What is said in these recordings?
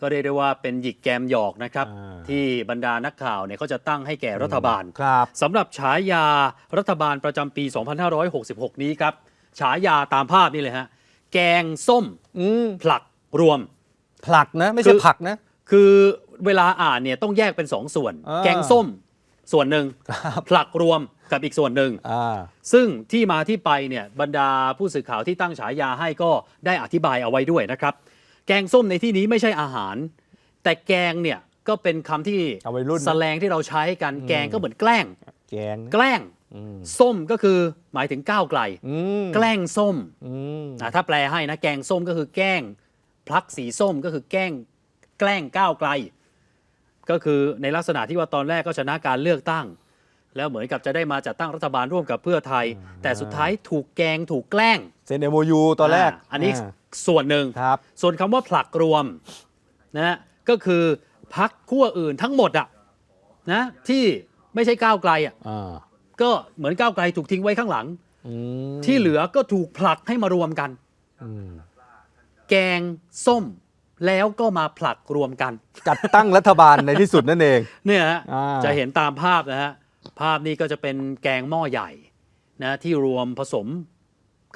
ก็เรียกได้ว่าเป็นหยิกแกมหยอกนะครับอ่าที่บรรดานักข่าวเนี่ยเขาจะตั้งให้แก่รัฐบาลครับสำหรับฉายารัฐบาลประจำปี 2566 นี้ครับ ฉายาตามภาพนี่เลยฮะ แกงส้มอืมผลักรวม ผลักนะ ไม่คืใช่อผลักนะ คือเวลาอ่านเนี่ยต้องแยกเป็นสองส่วนอ่าแกงส้มส่วนหนึ่งครับผลักรวมกับอีกส่วนหนึ่งอ่าซึ่งที่มาที่ไปเนี่ยบรรดาผู้สื่อข่าวที่ตั้งฉายาให้ก็ได้อธิบายเอาไว้ด้วยนะครับ แกงส้มในที่นี้ไม่ใช่อาหาร แต่แกงเนี่ยก็เป็นคำที่เอาไว้รุ่นนะ แสลงที่เราใช้กันแกงก็เหมือนแกล้ง แกงแกล้ง อืมส้มก็คือหมายถึงก้าวไกล อืมแกล้งส้มอืมอะถ้าแปลให้นะแกงส้มก็คือแกล้งพลักสีส้มก็คือแกล้งแกล้งก้าวไกล ก็คือในลักษณะที่ว่าตอนแรกก็ชนะการเลือกตั้ง แล้วเหมือนกับจะได้มาจัดตั้งรัฐบาลร่วมกับเพื่อไทย แต่สุดท้ายถูกแกล้งถูกแกล้งเซ็นเอโมยูตอนแรกาอันนี้ส่วนหนึ่งครับส่วนคำว่าผลักรวมนะฮะก็คือพักขั้วอื่นทั้งหมดอะนะที่ไม่ใช่ก้าวไกลอะอ่าก็เหมือนก้าวไกลถูกทิ้งไว้ข้างหลังอืมที่เหลือก็ถูกผลักให้มารวมกันอืมแกงส้มแล้วก็มาผลักรวมกัน จัดตั้งรัฐบาลในที่สุดนั่นเอง เนี่ยฮะอ่าจะเห็นตามภาพนะฮะ ภาพนี้ก็จะเป็นแกงหม้อใหญ่นะที่รวมผสม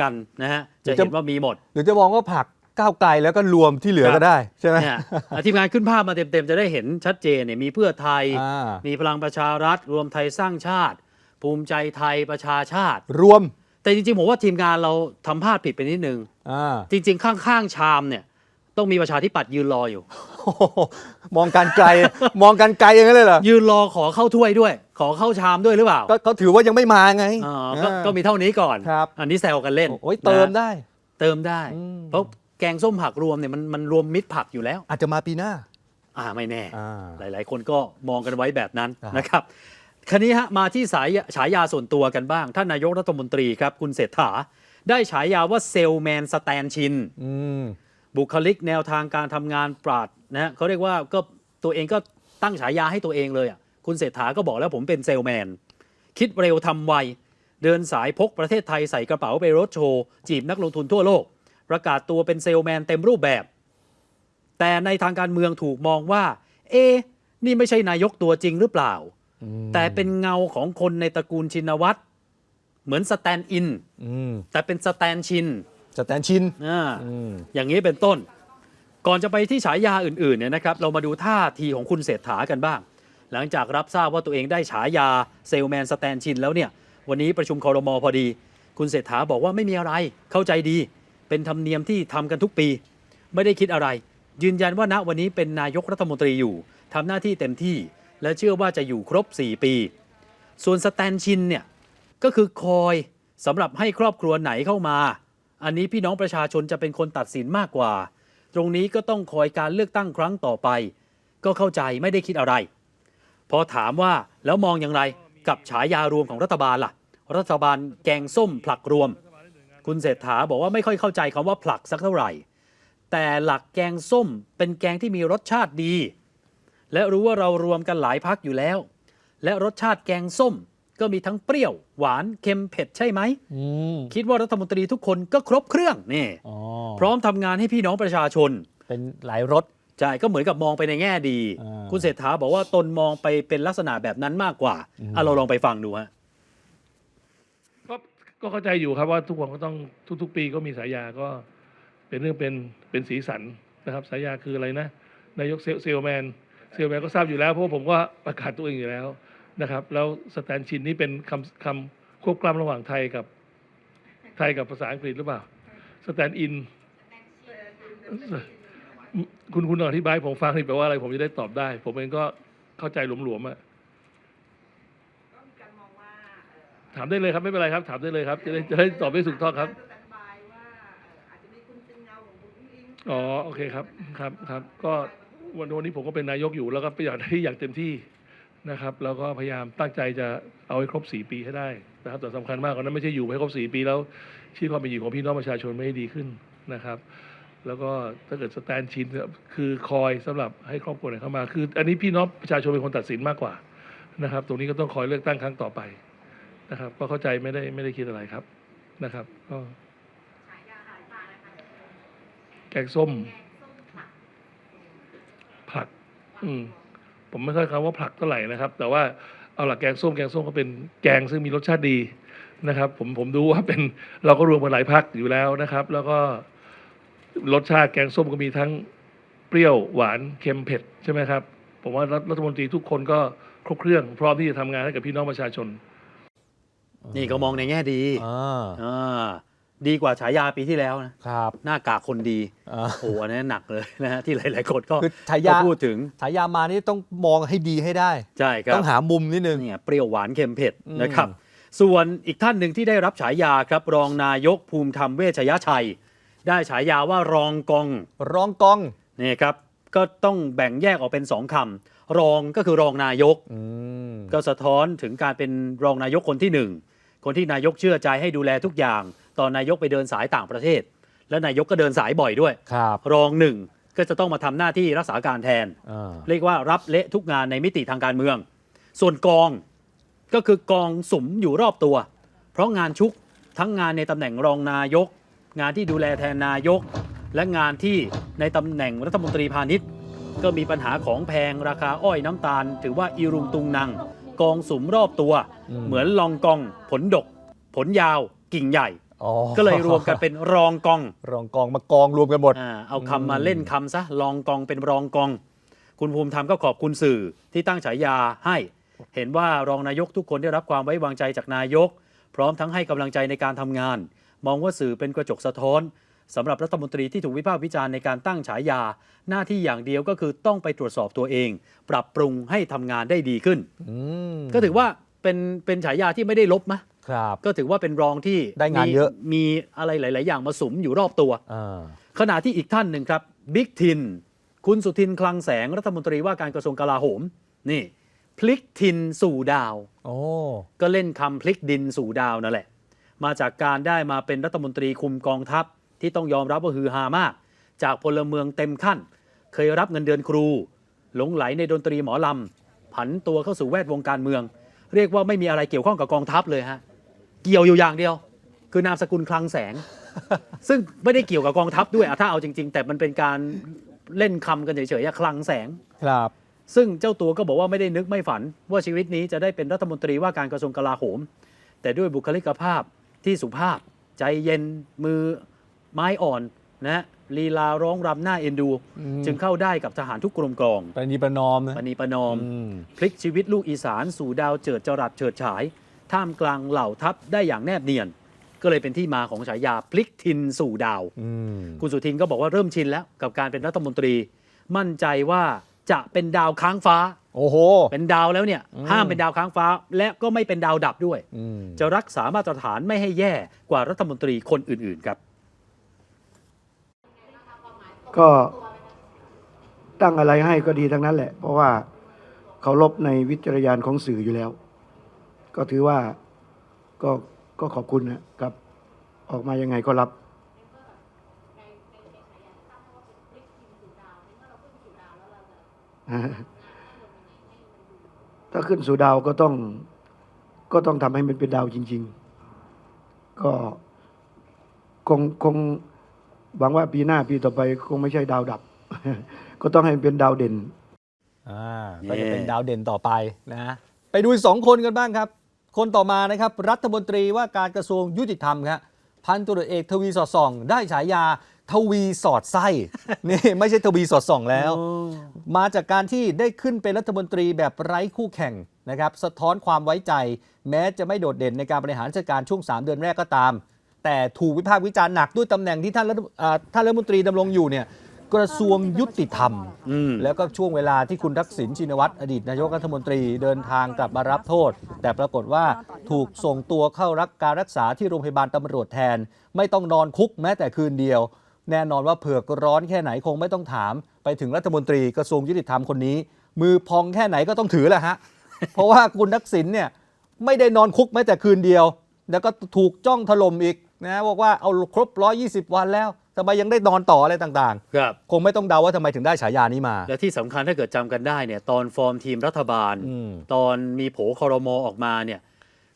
กันนะฮะจะเห็นว่ามีหมด หรือจะมองว่าผลักก้าวไกลแล้วก็รวมที่เหลือครัก็บได้ใช่ไหมเนี่ยอะทีมงานขึ้นภาพมาเต็มๆ จะได้เห็นชัดเจนเนี่ยมีเพื่อไทยอ่ามีพลังประชารัฐ รวมไทยสร้างชาติ ภูมิใจไทยประชาชาติ รวม แต่จริงๆ ผมว่าทีมงานเราทำพลาดผิดไปนิดนึงอ่าจริง ๆ ข้างๆชามเนี่ยต้องมีประชาธิปัตย์ยืนรออยู่โอ้โห มองการไกล มองการไกลอย่างนั้นเลยเหรอยืนรอขอเข้าถ้วยด้วย ขอเข้าชามด้วยหรือเปล่าก็เขาถือว่ายังไม่มาไงอ่าก็อ่าก็มีเท่านี้ก่อน ครับอันนี้แซวกันเล่นโอ้ยเติมนะได้ เติมได้ อืม เพราะแกงส้มผักรวมเนี่ยมันมันรวมมิตรผักอยู่แล้ว อาจจะมาปีหน้า อ่าไม่แน่ อ่าหลาย ๆ คนก็มองกันไว้แบบนั้นครับนะครับคันนี้ฮะมาที่สายฉายาส่วนตัวกันบ้าง ท่านนายกรัฐมนตรีครับ คุณเศรษฐา ได้ฉายาว่าเซลแมนสแตนชิน อืม บุคลิกแนวทางการทำงานปราด นะฮะเขาเรียกว่าก็ตัวเองก็ตั้งฉายาให้ตัวเองเลยอะคุณเศรษฐาก็บอกแล้วผมเป็นเซลแมน คิดเร็วทำไว เดินสายพกประเทศไทยใส่กระเป๋าไปรถโชว์ จีบนักลงทุนทั่วโลก ประกาศตัวเป็นเซลแมนเต็มรูปแบบ แต่ในทางการเมืองถูกมองว่า เอ๊ะนี่ไม่ใช่นายกตัวจริงหรือเปล่าอืมแต่เป็นเงาของคนในตระกูลชินวัตรเหมือนสแตนด์อินอืมแต่เป็นสแตนชินสแตนชินอ่าอืมอย่างนี้เป็นต้น ก่อนจะไปที่ฉายาอื่นๆเนี่ยนะครับเรามาดูท่าทีของคุณเศรษฐากันบ้าง หลังจากรับทราบว่าตัวเองได้ฉายาเซลแมนสแตนชินแล้วเนี่ยวันนี้ประชุมคอรมอพอดี คุณเศรษฐาบอกว่าไม่มีอะไรเข้าใจดี เป็นธรรมเนียมที่ทำกันทุกปี ไม่ได้คิดอะไร ยืนยันว่าณวันนี้เป็นนายกรัฐมนตรีอยู่ทำหน้าที่เต็มที่ และเชื่อว่าจะอยู่ครบ 4 ปี ส่วนสแตนชินเนี่ยก็คือคอยสำหรับให้ครอบครัวไหนเข้ามา อันนี้พี่น้องประชาชนจะเป็นคนตัดสินมากกว่า ตรงนี้ก็ต้องคอยการเลือกตั้งครั้งต่อไป ก็เข้าใจไม่ได้คิดอะไร พอถามว่าแล้วมองอย่างไรกับฉายารวมของรัฐบาลล่ะ รัฐบาลแกงส้มผลักรวม คุณเศรษฐาบอกว่าไม่ค่อยเข้าใจคำว่าผลักสักเท่าไหร่ แต่หลักแกงส้มเป็นแกงที่มีรสชาติดี และรู้ว่าเรารวมกันหลายพักอยู่แล้ว และรสชาติแกงส้ม ก็มีทั้งเปรี้ยวหวานเค็มเผ็ดใช่ไหมอืมคิดว่ารัฐมนตรีทุกคนก็ครบเครื่องนี่อ๋อพร้อมทำงานให้พี่น้องประชาชน เป็นหลายรถใช่ก็เหมือนกับมองไปในแง่ดีอ่าคุณเศรษฐาบอกว่าตนมองไปเป็นลักษณะแบบนั้นมากกว่าอืมอะเราลองไปฟังดูฮะก็ก็เข้าใจอยู่ครับว่าทุกคนก็ต้องทุก ๆ ปีก็มีสายาก็เป็นเรื่องเป็นเป็นสีสันนะครับสายาคืออะไรนะนายกเซลเซลแมนเซลแมนก็ทราบอยู่แล้วเพราะว่าผมก็ประกาศตัวเองอยู่แล้ว นะครับแล้วสแตนชินนี่เป็นคำคำควบกล้ำระหว่างไทยกับไทยกับภาษาอังกฤษหรือเปล่าสแตนอินคุณคุณอธิบายให้ผมฟังนี่แปลว่าอะไร ผมจะได้ตอบได้ ผมเองก็เข้าใจหลวมๆอะถามได้เลยครับไม่เป็นไรครับ ถามได้เลยครับ จะได้จะได้ตอบได้ถูกต้องครับสแตนบายว่าเอ่ออาจจะมีคุณเป็นเงาของคุณอุ้งอิงอ๋อโอเคครับครับครับ ก็วันวันนี้ผมก็เป็นนายกอยู่แล้วก็พยายามที่อย่างเต็มที่ นะครับแล้วก็พยายามตั้งใจจะเอาให้ครบสี่ปีให้ได้นะครับแต่สำคัญมากกว่านั้นไม่ใช่อยู่ให้ครบสี่ปีแล้วชีวิตความเป็นอยู่ของพี่น้องประชาชนไม่ให้ดีขึ้นนะครับ แล้วก็ถ้าเกิดสแตนชินคือคอยสำหรับให้ครอบครัวไหนเข้ามา คืออันนี้พี่น้องประชาชนเป็นคนตัดสินมากกว่านะครับ ตรงนี้ก็ต้องคอยเลือกตั้งครั้งต่อไปนะครับ ก็เข้าใจไม่ได้ไม่ได้คิดอะไรครับนะครับ ก็แกงส้มผลัก อืม ผมไม่ค่อยคำว่าผลักเท่าไหร่นะครับ แต่ว่าเอาหลักแกงส้มแกงส้มก็เป็นแกงซึ่งมีรสชาติดีนะครับ ผมผมดูว่าเป็นเราก็รวมกันหลายพักอยู่แล้วนะครับ แล้วก็รสชาติแกงส้มก็มีทั้งเปรี้ยวหวานเค็มเผ็ดใช่ไหมครับ ผมว่ารัฐรัฐมนตรีทุกคนก็ครบเครื่อง พร้อมที่จะทำงานให้กับพี่น้องประชาชน นี่ก็มองในแง่ดีอ่าอ่า ดีกว่าฉายาปีที่แล้วนะครับ หน้ากากคนดีอ่าโอ้โหอันนี้หนักเลยนะฮะที่หลาย ๆ คนก็คือฉายาก็พูดถึงฉายามานี่ต้องมองให้ดีให้ได้ใช่ครับต้องหามุมนิดนึงเนี่ยเปรี้ยวหวานเค็มเผ็ดอืมนะครับ ส่วนอีกท่านหนึ่งที่ได้รับฉายาครับรองนายกภูมิธรรมเวชยชัย ได้ฉายาว่ารองกอง รองกองนี่ครับก็ต้องแบ่งแยกออกเป็นสองคำรองก็คือรองนายกอืมก็สะท้อนถึงการเป็นรองนายกคนที่หนึ่งคนที่นายกเชื่อใจให้ดูแลทุกอย่าง ตอนนายกไปเดินสายต่างประเทศ และนายกก็เดินสายบ่อยด้วย ครับรองหนึ่งก็จะต้องมาทำหน้าที่รักษาการแทน อ่าเรียกว่ารับเละทุกงานในมิติทางการเมือง ส่วนกองก็คือกองสุมอยู่รอบตัว เพราะงานชุกทั้งงานในตำแหน่งรองนายก งานที่ดูแลแทนนายก และงานที่ในตำแหน่งรัฐมนตรีพาณิชย์ ก็มีปัญหาของแพงราคาอ้อยน้ำตาล ถือว่าอีรุงตุงนัง กองสุมรอบตัว เหมือนลองกอง ผลดก ผลยาว กิ่งใหญ่อ๋อ ก็เลยรวมกันเป็นรองกอง รองกองมากองรวมกันหมด อ่าเอาคำมาเล่นคำซะลองกองเป็นรองกอง คุณภูมิธรรมก็ขอบคุณสื่อที่ตั้งฉายาให้ เห็นว่ารองนายกทุกคนได้รับความไว้วางใจจากนายก พร้อมทั้งให้กำลังใจในการทำงาน มองว่าสื่อเป็นกระจกสะท้อนสำหรับรัฐมนตรีที่ถูกวิพากษ์วิจารณ์ในการตั้งฉายา หน้าที่อย่างเดียวก็คือต้องไปตรวจสอบตัวเอง ปรับปรุงให้ทำงานได้ดีขึ้น อืมก็ถือว่าเป็นเป็นฉายาที่ไม่ได้ลบมะ ครับก็ถือว่าเป็นรองที่ได้งานเยอะ มีมีอะไรหลาย ๆ อย่างมาสุมอยู่รอบตัวอ่าขณะที่อีกท่านหนึ่งครับบิ๊กทิน คุณสุทินคลังแสงรัฐมนตรีว่าการกระทรวงกลาโหม นี่พลิกทินสู่ดาวโอ้ก็เล่นคำพลิกดินสู่ดาวนั่นแหละ มาจากการได้มาเป็นรัฐมนตรีคุมกองทัพ ที่ต้องยอมรับว่าฮือฮามาก จากพลเมืองเต็มขั้น เคยรับเงินเดือนครู หลงไหลในดนตรีหมอลำผันตัวเข้าสู่แวดวงการเมือง เรียกว่าไม่มีอะไรเกี่ยวข้องกับกองทัพเลยฮะ เกี่ยวอยู่อย่างเดียว คือนามสกุลคลังแสง ซึ่งไม่ได้เกี่ยวกับกองทัพด้วยอะถ้าเอาจริง ๆ แต่มันเป็นการเล่นคำกันเฉยๆอะคลังแสง ครับ ซึ่งเจ้าตัวก็บอกว่าไม่ได้นึกไม่ฝัน ว่าชีวิตนี้จะได้เป็นรัฐมนตรีว่าการกระทรวงกลาโหม แต่ด้วยบุคลิกภาพที่สุภาพ ใจเย็นมือไม้อ่อนนะฮะลีลาร้องรำหน้าเอ็นดู อืม จึงเข้าได้กับทหารทุกกรมกองประนีประนอมนะปณีประนอม อืม พลิกชีวิตลูกอีสานสู่ดาวเจิดจรัสเฉิดฉาย ท่ามกลางเหล่าทัพได้อย่างแนบเนียน ก็เลยเป็นที่มาของฉายาพลิกทินสู่ดาวอืมคุณสุทินก็บอกว่าเริ่มชินแล้วกับการเป็นรัฐมนตรี มั่นใจว่าจะเป็นดาวค้างฟ้า โอ้โห เป็นดาวแล้วเนี่ยอืมห้ามเป็นดาวค้างฟ้า และก็ไม่เป็นดาวดับด้วยอืมจะรักษามาตรฐานไม่ให้แย่กว่ารัฐมนตรีคนอื่นๆครับ ก็ตั้งอะไรให้ก็ดีทั้งนั้นแหละ เพราะว่าเคารพในวิจารณญาณของสื่ออยู่แล้ว ก็ถือว่าก็ก็ขอบคุณนะครับ ออกมายังไงก็รับ ถ้าขึ้นสู่ดาวก็ต้องก็ต้องทำให้มันเป็นดาวจริง ๆ ก็คงคงหวังว่าปีหน้าปีต่อไปคงไม่ใช่ดาวดับ ก็ต้องให้มันเป็นดาวเด่น อ่าก็จะเป็นดาวเด่นต่อไปนะ ไปดูอีกสองคนกันบ้างครับ คนต่อมานะครับรัฐมนตรีว่าการกระทรวงยุติธรรมครับพันตุรวจเอกทวีสอดส่อง ได้ฉายาทวีสอดไส้ นี่ไม่ใช่ทวีสอดส่องแล้ว มาจากการที่ได้ขึ้นเป็นรัฐมนตรีแบบไร้คู่แข่งนะครับสะท้อนความไว้ใจ แม้จะไม่โดดเด่นในการบริหารราชการช่วง 3 เดือนแรกก็ตาม แต่ถูกวิพากษ์วิจารณ์หนักด้วยตำแหน่งที่ท่านรัฐอ่าท่านรัฐมนตรีดำรงอยู่เนี่ย กระทรวงยุติธรรม อืม แล้วก็ช่วงเวลาที่คุณทักษิณชินวัตรอดีตนายกรัฐมนตรีเดินทางกลับมารับโทษ แต่ปรากฏว่าถูกส่งตัวเข้ารับการรักษาที่โรงพยาบาลตำรวจแทน ไม่ต้องนอนคุกแม้แต่คืนเดียว แน่นอนว่าเผือกร้อนแค่ไหนคงไม่ต้องถาม ไปถึงรัฐมนตรีกระทรวงยุติธรรมคนนี้ มือพองแค่ไหนก็ต้องถือแหละฮะ เพราะว่าคุณทักษิณเนี่ยไม่ได้นอนคุกแม้แต่คืนเดียว แล้วก็ถูกจ้องถล่มอีกนะบอกว่าเอาครบ 120 วันแล้ว ทำไมยังได้นอนต่ออะไรต่างครับๆคงไม่ต้องเดาว่าทำไมถึงได้ฉายานี้มา และที่สำคัญถ้าเกิดจำกันได้เนี่ยตอนฟอร์มทีมรัฐบาล อืม ตอนมีโผคอรมอออกมาเนี่ย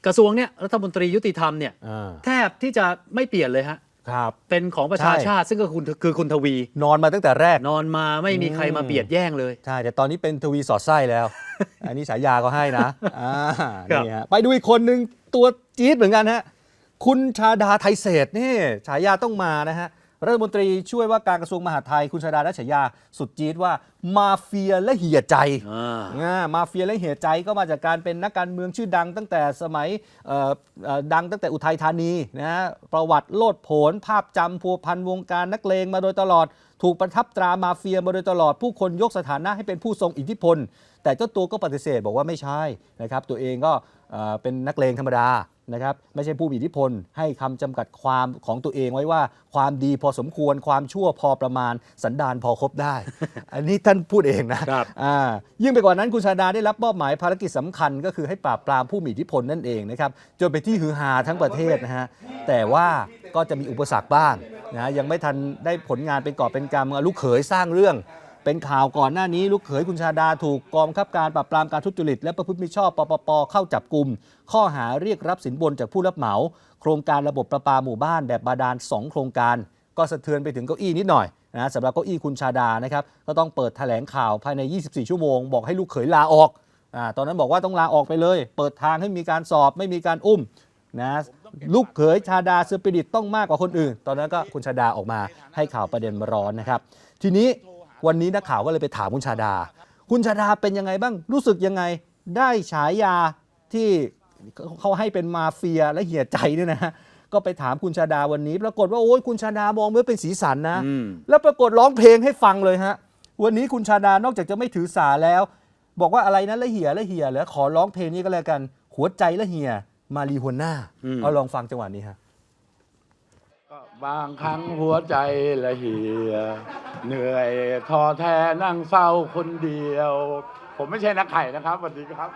กระทรวงเนี่ยรัฐมนตรียุติธรรมเนี่ยอ่าแทบที่จะไม่เปลี่ยนเลยฮะครับ เป็นของประชาใช่ ชาติ ซึ่งก็คุณคือคุณทวี นอนมาตั้งแต่แรก นอนมาไม่มีใครมาอืมเบียดแย่งเลย ใช่ แต่ตอนนี้เป็นทวีสอดไส้แล้ว อันนี้ฉายาก็ให้นะอ่าครับ นี่ฮะไปดูอีกคนหนึ่งตัวจี๊ดเหมือนกันฮะ คุณชาดาไทยเศรษฐ์นี่ฉายาต้องมานะฮะ รัฐมนตรีช่วยว่าการกระทรวงมหาดไทยคุณชาดาได้ฉายา สุดจี๊ดว่ามาเฟียและเหี่ยใจอ่าอ่ามาเฟียและเหี่ยใจก็มาจากการเป็นนักการเมืองชื่อดังตั้งแต่สมัยเอ่อเอ่อดังตั้งแต่อุทัยธานีนะฮะประวัติโลดโผนภาพจำพัวพันวงการนักเลงมาโดยตลอดถูกประทับตรามาเฟียมาโดยตลอดผู้คนยกสถานะให้เป็นผู้ทรงอิทธิพล แต่เจ้าตัวก็ปฏิเสธบอกว่าไม่ใช่นะครับตัวเองก็ เอ่อเป็นนักเลงธรรมดานะครับไม่ใช่ผู้มีอิทธิพล ให้คำจำกัดความของตัวเองไว้ว่า ความดีพอสมควรความชั่วพอประมาณสันดานพอครบได้ อันนี้ท่านพูดเองนะครับอ่ายิ่งไปกว่านั้นคุณชาดาได้รับมอบหมายภารกิจสำคัญ ก็คือให้ปราบปรามผู้มีอิทธิพลนั่นเองนะครับจนเป็นที่ฮือฮาทั้งประเทศนะฮะแต่ว่าก็จะมีอุปสรรคบ้างนะฮะยังไม่ทันได้ผลงานเป็นกอบเป็นกำลูกเขยสร้างเรื่อง เป็นข่าวก่อนหน้านี้ลูกเขยคุณชาดาถูกกองบังคับการปราบปรามการทุจริต และประพฤติมิชอบปปปเข้าจับกลุ่มข้อหาเรียกรับสินบนจากผู้รับเหมา โครงการระบบประปาหมู่บ้านแบบบาดาล 2 โครงการ ก็สะเทือนไปถึงเก้าอี้นิดหน่อยนะสำหรับเก้าอี้คุณชาดานะครับก็ต้องเปิดแถลงข่าวภายใน 24 ชั่วโมง บอกให้ลูกเขยลาออกอตอนนั้นบอกว่าต้องลาออกไปเลย เปิดทางให้มีการสอบไม่มีการอุ้มนะลูกเขยชาดาสปิริตต้องมากกว่าคนอื่น ตอนนั้นก็คุณชาดาออกมาให้ข่าวประเด็นร้อนนะครับ ทีนี้ วันนี้นักข่าวก็เลยไปถามคุณชาดา คุณชาดาเป็นยังไงบ้างรู้สึกยังไงได้ฉายาที่เขาให้เป็นมาเฟียและเหี่ยใจเนี่ยนะฮะก็ไปถามคุณชาดาวันนี้ ปรากฏว่าโอ้ยคุณชาดามองว่าเป็นสีสันนะอืมแล้วปรากฏร้องเพลงให้ฟังเลยฮะ วันนี้คุณชาดานอกจากจะไม่ถือสาแล้ว บอกว่าอะไรนะละเหี่ยละเหี่ยแล้วขอร้องเพลงนี้ก็แล้วกัน หัวใจละเหี่ยมารีหัวหน้าอืมเอาลองฟังจังหวะนี้ฮะก็ บางครั้งหัวใจละเหี่ยเหนื่อยท้อแท้นั่งเศร้าคนเดียว ผมไม่ใช่นักไข่นะครับสวัสดีครับ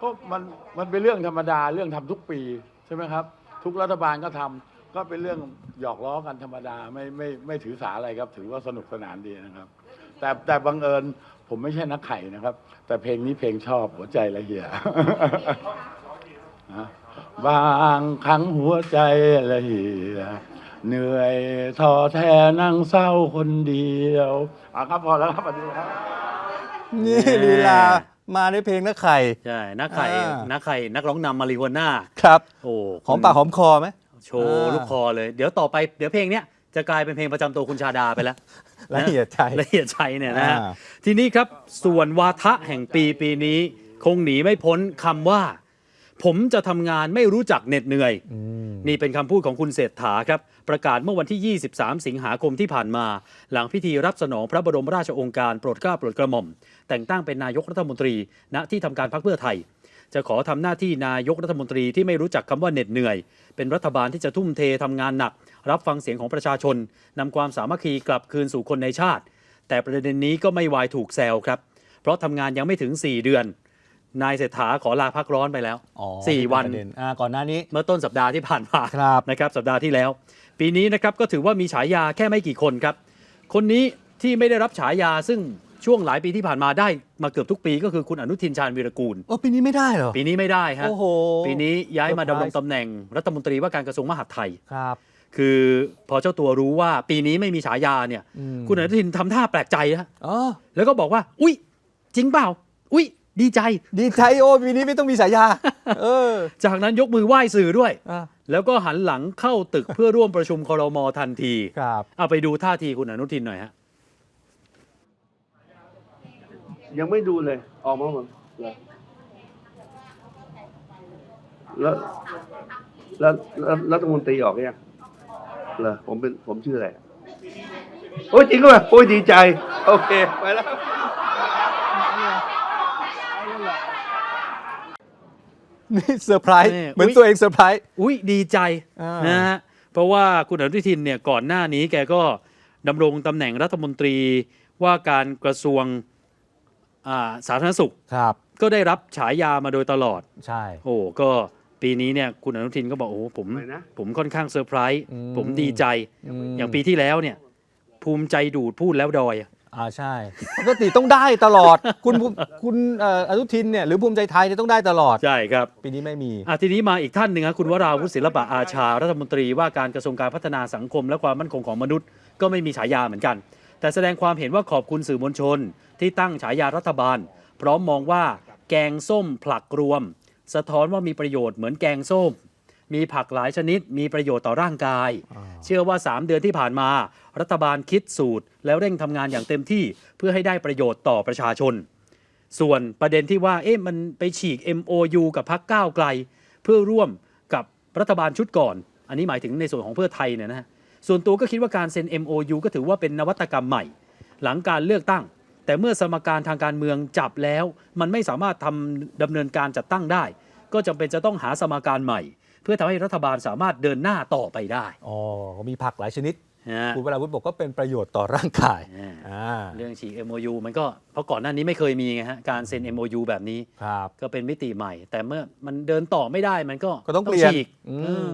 ก็มันมันเป็นเรื่องธรรมดาเรื่องทำทุกปีใช่ไหมครับ ทุกรัฐบาลก็ทำก็เป็นเรื่องหยอกล้อกันธรรมดาไม่ไม่ไม่ถือสาอะไรครับ ถือว่าสนุกสนานดีนะครับ แต่แต่บังเอิญผมไม่ใช่นักไข่นะครับ แต่เพลงนี้เพลงชอบหัวใจละเหี่ย บางครั้งหัวใจละเหี่ยเหนื่อยท้อแท้นั่งเศร้าคนเดียวอะครับพอแล้วครับสวัสดีครับ นี่แน่ลีลามาในเพลงนักไข่ ใช่นักไข่อ่านักไข่นักร้องนำมาริโฮน่าครับ โอ้หอมปากหอมคอไหม โชว์อ่าลูกคอเลย เดี๋ยวต่อไปเดี๋ยวเพลงเนี้ยจะกลายเป็นเพลงประจำตัวคุณชาดาไปแล้วละเหี่ยใจละเอียดใจเนี่ยนะฮะอ่า ทีนี้ครับส่วนวาทะแห่งปีปีนี้ คงหนีไม่พ้นคำว่า ผมจะทำงานไม่รู้จักเหน็ดเหนื่อยอืมนี่เป็นคำพูดของคุณเศรษฐาครับ ประกาศเมื่อวันที่ 23 สิงหาคมที่ผ่านมา หลังพิธีรับสนองพระบรมราชโองการโปรดเกล้าโปรดกระหม่อม แต่งตั้งเป็นนายกรัฐมนตรี ณที่ทำการพรรคเพื่อไทย จะขอทำหน้าที่นายกรัฐมนตรีที่ไม่รู้จักคำว่าเหน็ดเหนื่อย เป็นรัฐบาลที่จะทุ่มเททำงานหนัก รับฟังเสียงของประชาชนนำความสามัคคีกลับคืนสู่คนในชาติ แต่ประเด็นนี้ก็ไม่วายถูกแซวครับ เพราะทำงานยังไม่ถึง 4 เดือน นายเศรษฐาขอลาพักร้อนไปแล้ว อ๋อสี่วัน เป็ประเด็อ่าก่อนหน้านี้ เมื่อต้นสัปดาห์ที่ผ่านมาครับ นะครับสัปดาห์ที่แล้ว ปีนี้นะครับก็ถือว่ามีฉายาแค่ไม่กี่คนครับ คนนี้ที่ไม่ได้รับฉายาซึ่งช่วงหลายปีที่ผ่านมาได้มาเกือบทุกปีก็คือคุณอนุทินชาญวีรกูล โอ้ปีนี้ไม่ได้เหรอ ปีนี้ไม่ได้ฮะโอ้โห ปีนี้ย้ายมาเซอร์ไพรส์ดำรงตำแหน่งรัฐมนตรีว่าการกระทรวงมหาดไทย ครับ คือพอเจ้าตัวรู้ว่าปีนี้ไม่มีฉายาเนี่ย อืม คุณอนุทินทำท่าแปลกใจฮะอ๋อแล้วก็บอกว่า อุ้ยจริงเปล่า อุ้ย ดีใจ ดีใจโอ้ปีนี้ไม่ต้องมีฉายาเออ จากนั้นยกมือไหว้สื่อด้วย อะแล้วก็หันหลังเข้าตึกเพื่อร่วมประชุมครมทันทีครับ เอาไปดูท่าทีคุณอนุทินหน่อยฮะ ยังไม่ดูเลย ออกมาหมดเหรอแล้วแล้วแล้วรัฐมนตรีออกยังเหรอผมเป็นผมชื่ออะไรโอ้ยจริงก็แบบโอ้ยดีใจ โอเค ไปแล้ว นี่เซอร์ไพรส์นี่เหมือนอุ๊ย ตัวเองเซอร์ไพรส์ อุ้ยดีใจอ่านนะฮะเพราะว่าคุณอนุทินเนี่ยก่อนหน้านี้แกก็ดำรงตำแหน่งรัฐมนตรีว่าการกระทรวงอ่าสาธารณสุข ครับ ก็ได้รับฉายามาโดยตลอด ใช่ โอ้ก็ปีนี้เนี่ยคุณอนุทินก็บอกโอ้ผมไม่นะ ผมค่อนข้างเซอร์ไพรส์อืม ผมดีใจมอย่างปีที่แล้วเนี่ย ภูมิใจดูดพูดแล้วดอยอะ อ่าใช่ปกติต้องได้ตลอด คุณภูมิคุณเอ่ออนุทินเนี่ยหรือภูมิใจไทยเนี่ยต้องได้ตลอด ใช่ครับปีนี้ไม่มี อะทีนี้มาอีกท่านหนึ่งครับคุณวราวุฒิศิลปะอาชา รัฐมนตรีว่าการกระทรวงการพัฒนาสังคม และความมั่นคงของมนุษย์ ก็ไม่มีฉายาเหมือนกัน แต่แสดงความเห็นว่าขอบคุณสื่อมวลชน ที่ตั้งฉายารัฐบาล พร้อมมองว่าแกงส้มผลักรวม สะท้อนว่ามีประโยชน์เหมือนแกงส้ม มีผักหลายชนิด มีประโยชน์ต่อร่างกาย เชื่อว่า 3 เดือนที่ผ่านมา รัฐบาลคิดสูตร แล้วเร่งทำงานอย่างเต็มที่เพื่อให้ได้ประโยชน์ต่อประชาชน ส่วนประเด็นที่ว่าเอ๊ะมันไปฉีก MOU กับพักก้าวไกล เพื่อร่วมกับรัฐบาลชุดก่อน อันนี้หมายถึงในส่วนของเพื่อไทยเนี่ยนะฮะส่วนตัวก็คิดว่าการเซ็น MOU ก็ถือว่าเป็นนวัตกรรมใหม่ หลังการเลือกตั้ง แต่เมื่อสมการทางการเมืองจับแล้ว มันไม่สามารถทำดำเนินการจัดตั้งได้ ก็จำเป็นจะต้องหาสมการใหม่ เพื่อทำให้รัฐบาลสามารถเดินหน้าต่อไปได้ อ๋อ มีผักหลายชนิดนะฮะคุณวราวุฒิบอกก็เป็นประโยชน์ต่อร่างกายอ่าอ่าเรื่องฉีก MOU มันก็เพราะก่อนหน้านี้ไม่เคยมีไงฮะ การเซ็น MOU แบบนี้ครับก็เป็นมิติใหม่ แต่เมื่อมันเดินต่อไม่ได้มันก็ก็ต้องเปลี่ยนฉีกอืมเออ